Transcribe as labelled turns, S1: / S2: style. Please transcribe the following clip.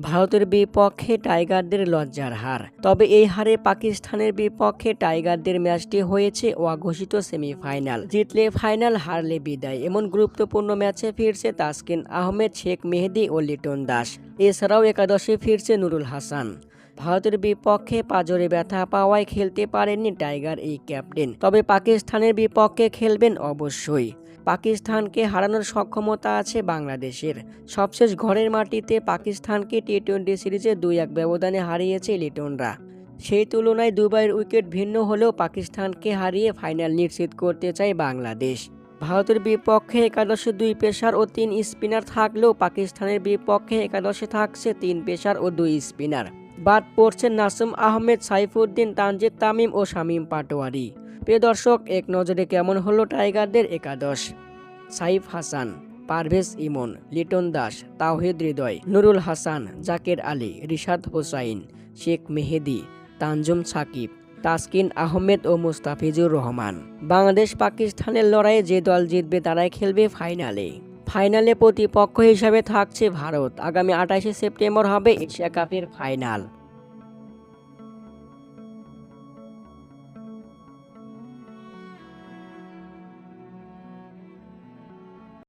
S1: ভারতের বিপক্ষে টাইগারদের লজ্জার হার। তবে এই হারে পাকিস্তানের বিপক্ষে টাইগারদের ম্যাচটি হয়েছে অঘোষিত সেমিফাইনাল। জিতলে ফাইনাল, হারলে বিদায়। এমন গুরুত্বপূর্ণ ম্যাচে ফিরছে তাসকিন আহমেদ, শেখ মেহেদি ও লিটন দাস। এছাড়াও একাদশে ফিরছে নুরুল হাসান। ভারতের বিপক্ষে পাজরে ব্যথা পাওয়ায় খেলতে পারেননি টাইগার এই ক্যাপ্টেন। তবে পাকিস্তানের বিপক্ষে খেলবেন অবশ্যই। পাকিস্তানকে হারানোর সক্ষমতা আছে বাংলাদেশের। সবশেষ ঘরের মাটিতে পাকিস্তানকে টি টোয়েন্টি সিরিজে দুই এক ব্যবধানে হারিয়েছে লিটনরা। সেই তুলনায় দুবাইয়ের উইকেট ভিন্ন হলেও পাকিস্তানকে হারিয়ে ফাইনাল নিশ্চিত করতে চায় বাংলাদেশ। ভারতের বিপক্ষে একাদশে দুই পেসার ও তিন স্পিনার থাকলেও পাকিস্তানের বিপক্ষে একাদশে থাকছে তিন পেসার ও দুই স্পিনার। বাদ পড়ছেন নাসুম আহমেদ, সাইফুদ্দিন, তানজিদ তামিম ও শামীম পাটোয়ারি। প্রিয় দর্শক, এক নজরে কেমন হলো টাইগারদের একাদশ? সাইফ হাসান, পারভেজ ইমন, লিটন দাস, তাওহিদ হৃদয়, নুরুল হাসান, জাকের আলী, রিশাদ হোসাইন, শেখ মেহেদি, তানজুম সাকিব, তাসকিন আহমেদ ও মুস্তাফিজুর রহমান। বাংলাদেশ পাকিস্তানের লড়াইয়ে যে দল জিতবে তারাই খেলবে ফাইনালে। ফাইনালে প্রতিপক্ষ হিসাবে থাকছে ভারত। আগামী আঠাশে সেপ্টেম্বর হবে এশিয়া কাপের ফাইনাল।